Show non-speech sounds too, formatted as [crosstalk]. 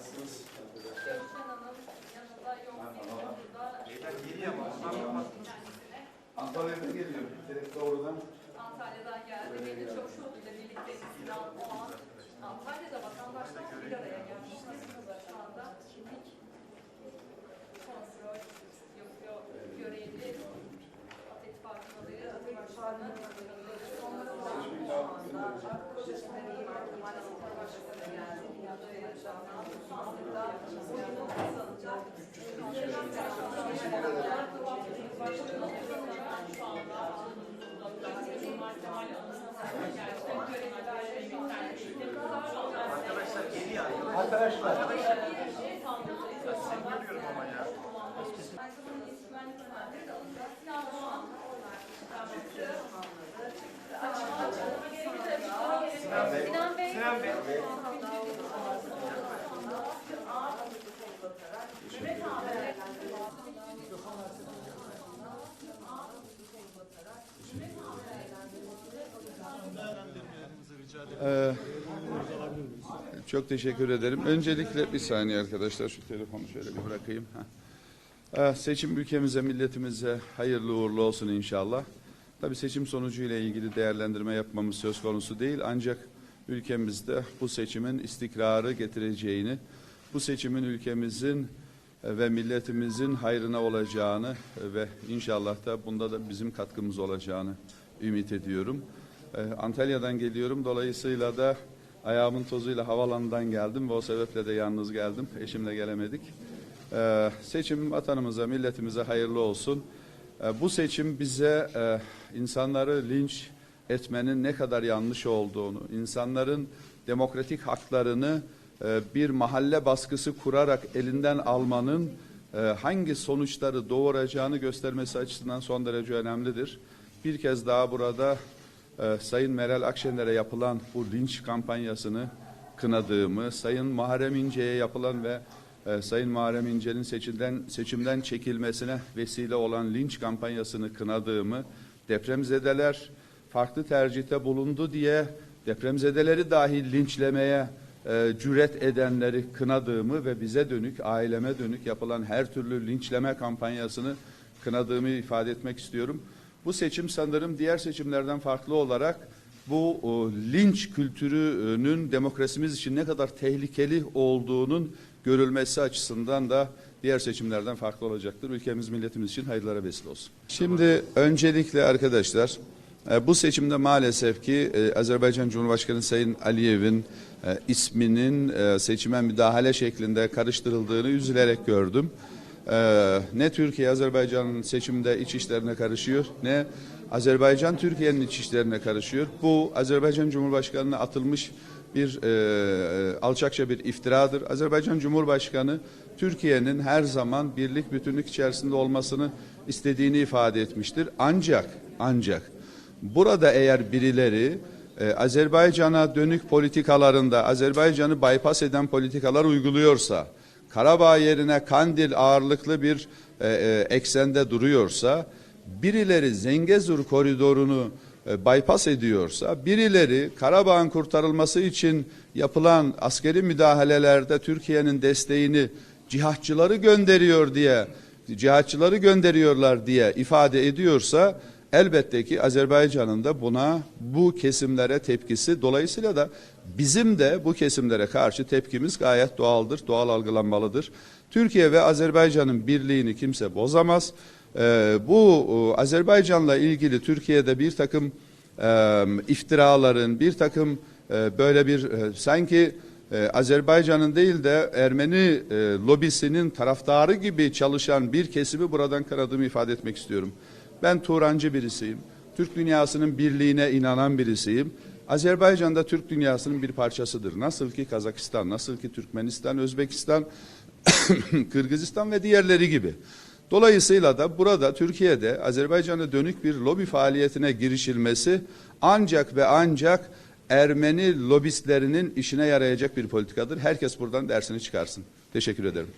Nasılsınız arkadaşlar? Görüşen Hanım yanında yok. Merhaba. Burada Beyler geliyor ama kendisine Antalya'da geliyor. Direkt doğrudan. Antalya'dan geldi. Beni Çavuşoğlu'yla birlikte Sinan o an Antalya'da vatandaşlar bir araya gelmiş. Nasılsınız şu anda? Kimlik Arkadaşlar. Sinan Bey. Ee, çok teşekkür ederim. Öncelikle bir saniye arkadaşlar şu telefonu şöyle bir bırakayım. Ee, seçim ülkemize, milletimize hayırlı uğurlu olsun inşallah. Tabii seçim sonucuyla ilgili değerlendirme yapmamız söz konusu değil ancak ülkemizde bu seçimin istikrarı getireceğini, bu seçimin ülkemizin e, ve milletimizin hayrına olacağını e, ve inşallah da bunda da bizim katkımız olacağını ümit ediyorum. Ee, Antalya'dan geliyorum. Dolayısıyla da ayağımın tozuyla havalandan geldim ve o sebeple de yalnız geldim. Eşimle gelemedik. Seçim vatanımıza, milletimize hayırlı olsun. Bu seçim bize e, insanları linç etmenin ne kadar yanlış olduğunu, insanların demokratik haklarını e, bir mahalle baskısı kurarak elinden almanın e, hangi sonuçları doğuracağını göstermesi açısından son derece önemlidir. Bir kez daha burada e, Sayın Meral Akşener'e yapılan bu linç kampanyasını kınadığımı, Sayın Muharrem İnce'ye yapılan ve Sayın Muharrem İnce'nin seçimden, seçimden çekilmesine vesile olan linç kampanyasını kınadığımı, depremzedeler farklı tercihte bulundu diye depremzedeleri dahi linçlemeye e, cüret edenleri kınadığımı ve bize dönük, aileme dönük yapılan her türlü linçleme kampanyasını kınadığımı ifade etmek istiyorum. Bu seçim sanırım diğer seçimlerden farklı olarak bu o, linç kültürünün demokrasimiz için ne kadar tehlikeli olduğunun görülmesi açısından da diğer seçimlerden farklı olacaktır. Ülkemiz, milletimiz için hayırlara vesile olsun. Şimdi öncelikle arkadaşlar bu seçimde maalesef ki e, Azerbaycan Cumhurbaşkanı Sayın Aliyev'in e, isminin e, seçime müdahale şeklinde karıştırıldığını üzülerek gördüm. Ne Türkiye Azerbaycan'ın seçimde iç işlerine karışıyor ne Azerbaycan Türkiye'nin iç işlerine karışıyor. Bu Azerbaycan Cumhurbaşkanı'na atılmış bir e, alçakça bir iftiradır. Azerbaycan Cumhurbaşkanı Türkiye'nin her zaman birlik bütünlük içerisinde olmasını istediğini ifade etmiştir. Ancak ancak burada eğer birileri e, Azerbaycan'a dönük politikalarında Azerbaycan'ı bypass eden politikalar uyguluyorsa Karabağ yerine Kandil ağırlıklı bir e, e, eksende duruyorsa, birileri Zengezur koridorunu e, bypass ediyorsa, birileri Karabağ'ın kurtarılması için yapılan askeri müdahalelerde Türkiye'nin desteğini cihatçıları gönderiyor diye, cihatçıları gönderiyorlar diye ifade ediyorsa, elbette ki Azerbaycan'ın da buna bu kesimlere tepkisi dolayısıyla da bizim de bu kesimlere karşı tepkimiz gayet doğaldır, doğal algılanmalıdır. Türkiye ve Azerbaycan'ın birliğini kimse bozamaz. Ee, bu e, Azerbaycan'la ilgili Türkiye'de bir takım e, iftiraların, bir takım e, böyle bir e, sanki e, Azerbaycan'ın değil de Ermeni e, lobisinin taraftarı gibi çalışan bir kesimi buradan kanadımı ifade etmek istiyorum. Ben Turancı birisiyim. Türk dünyasının birliğine inanan birisiyim. Azerbaycan da Türk dünyasının bir parçasıdır. Nasıl ki Kazakistan, nasıl ki Türkmenistan, Özbekistan, [coughs] Kırgızistan ve diğerleri gibi. Dolayısıyla da burada Türkiye'de Azerbaycan'a dönük bir lobi faaliyetine girişilmesi ancak ve ancak Ermeni lobistlerinin işine yarayacak bir politikadır. Herkes buradan dersini çıkarsın. Teşekkür ederim.